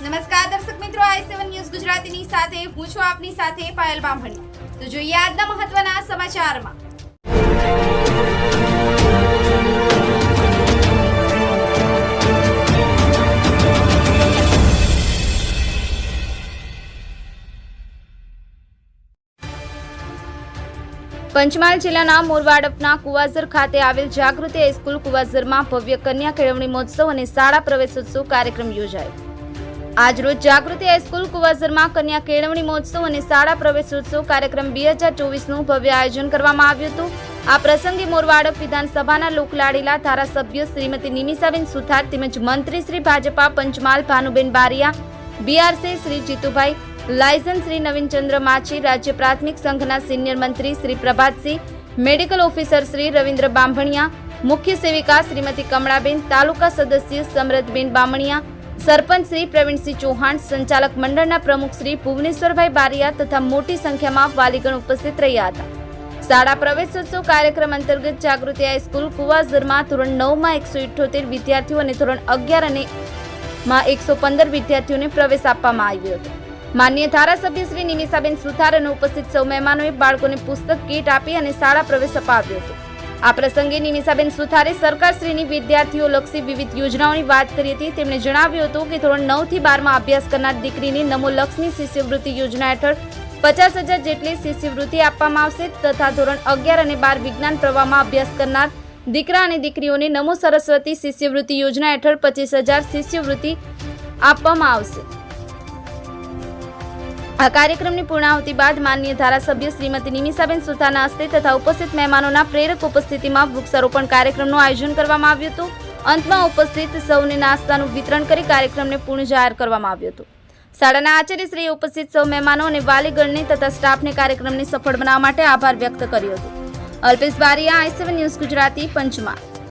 નમસ્કાર, દર્શક મિત્રો, આઈ સેવન ન્યૂઝ ગુજરાતીની સાથે, હું છું આપની સાથે પાયલ બામણી. તો જોઈએ આજના મહત્વના સમાચારમાં. પંચમહાલ જિલ્લાના મોરવાડપના કુવાઝર ખાતે આવેલ જાગૃતિ હાઈસ્કૂલ કુવાઝરમાં ભવ્ય કન્યા કેળવણી મહોત્સવ અને શાળા પ્રવેશોત્સવ કાર્યક્રમ યોજાયો. આજરોજ જાગૃતિ હાઈસ્કૂલ કુવાઝરમાં કન્યા કેળવણી મહોત્સવ અને શાળા પ્રવેશોત્સવ કાર્યક્રમ બે હજાર ચોવીસનું ભવ્ય આયોજન કરવામાં આવ્યું હતું. આ પ્રસંગે મોરવાડપ વિધાનસભાના લોકલાડીલા ધારાસભ્ય શ્રીમતી નિમિષાબેન સુથાર તેમજ મંત્રી શ્રી ભાજપા પંચમહાલ ભાનુબેન બારિયા, બીઆરસી શ્રી જીતુભાઈ, લાયસન્સ શ્રી નવીનચંદ્ર માછી, રાજ્ય પ્રાથમિક સંઘના સિનિયર મંત્રી શ્રી પ્રભાતસિંહ, મેડિકલ ઓફિસર શ્રી રવિન્દ્ર બાંભણિયા, મુખ્ય સેવિકા શ્રીમતી કમળાબેન, તાલુકા સદસ્ય સમરથબેન બામણિયા સરપંચ શ્રી પ્રવીણસિંહ ચૌહાણ, સંચાલક મંડળના પ્રમુખ શ્રી ભુવનેશ્વરભાઈ બારિયા તથા મોટી સંખ્યામાં વાલીગણ ઉપસ્થિત રહ્યા હતા. શાળા પ્રવેશોત્સવ કાર્યક્રમ અંતર્ગત જાગૃતિ હાઈસ્કૂલ કુવાઝરમાં ધોરણ નવમાં એકસો ઇઠ્ઠોતેર વિદ્યાર્થીઓ અને ધોરણ અગિયાર અને માં એકસો પંદર વિદ્યાર્થીઓને પ્રવેશ આપવામાં આવ્યો હતો. માન્ય ધારાસભ્ય શ્રી નિમિષાબેન સુથાર અને ઉપસ્થિત સૌ મહેમાનોએ બાળકોને પુસ્તક, કીટ આપી અને શાળા પ્રવેશ અપાવ્યો હતો. આ પ્રસંગે નિમિષાબેન સુથારે સરકારશ્રીની વિદ્યાર્થીઓ લક્ષી વિવિધ યોજનાઓની વાત કરી હતી. તેમણે જણાવ્યું હતું કે ધોરણ નવથી બારમાં અભ્યાસ કરનાર દીકરીને નમો લક્ષ્મી શિષ્યવૃત્તિ યોજના હેઠળ પચાસ હજાર જેટલી શિષ્યવૃત્તિ આપવામાં આવશે તથા ધોરણ અગિયાર અને બાર વિજ્ઞાન પ્રવાહમાં અભ્યાસ કરનાર દીકરા અને દીકરીઓને નમો સરસ્વતી શિષ્યવૃત્તિ યોજના હેઠળ પચીસ હજાર શિષ્યવૃત્તિ આપવામાં આવશે. આ કાર્યક્રમની પૂર્ણાહુતિ બાદ માનનીય ધારાસભ્ય શ્રીમતી નિમિષાબેન સુથાના હસ્તે તથા ઉપસ્થિત મહેમાનોના પ્રેરક ઉપસ્થિતિમાં વૃક્ષારોપણ કાર્યક્રમનું આયોજન કરવામાં આવ્યું હતું. અંતમાં ઉપસ્થિત સૌને નાસ્તાનું વિતરણ કરી કાર્યક્રમને પૂર્ણ જાહેર કરવામાં આવ્યું હતું. શાળાના આચાર્યશ્રીએ ઉપસ્થિત સૌ મહેમાનો અને વાલીગણને તથા સ્ટાફને કાર્યક્રમને સફળ બનાવવા માટે આભાર વ્યક્ત કર્યો હતો. Alpesh Baria I seven news Gujarati, Panchmahal.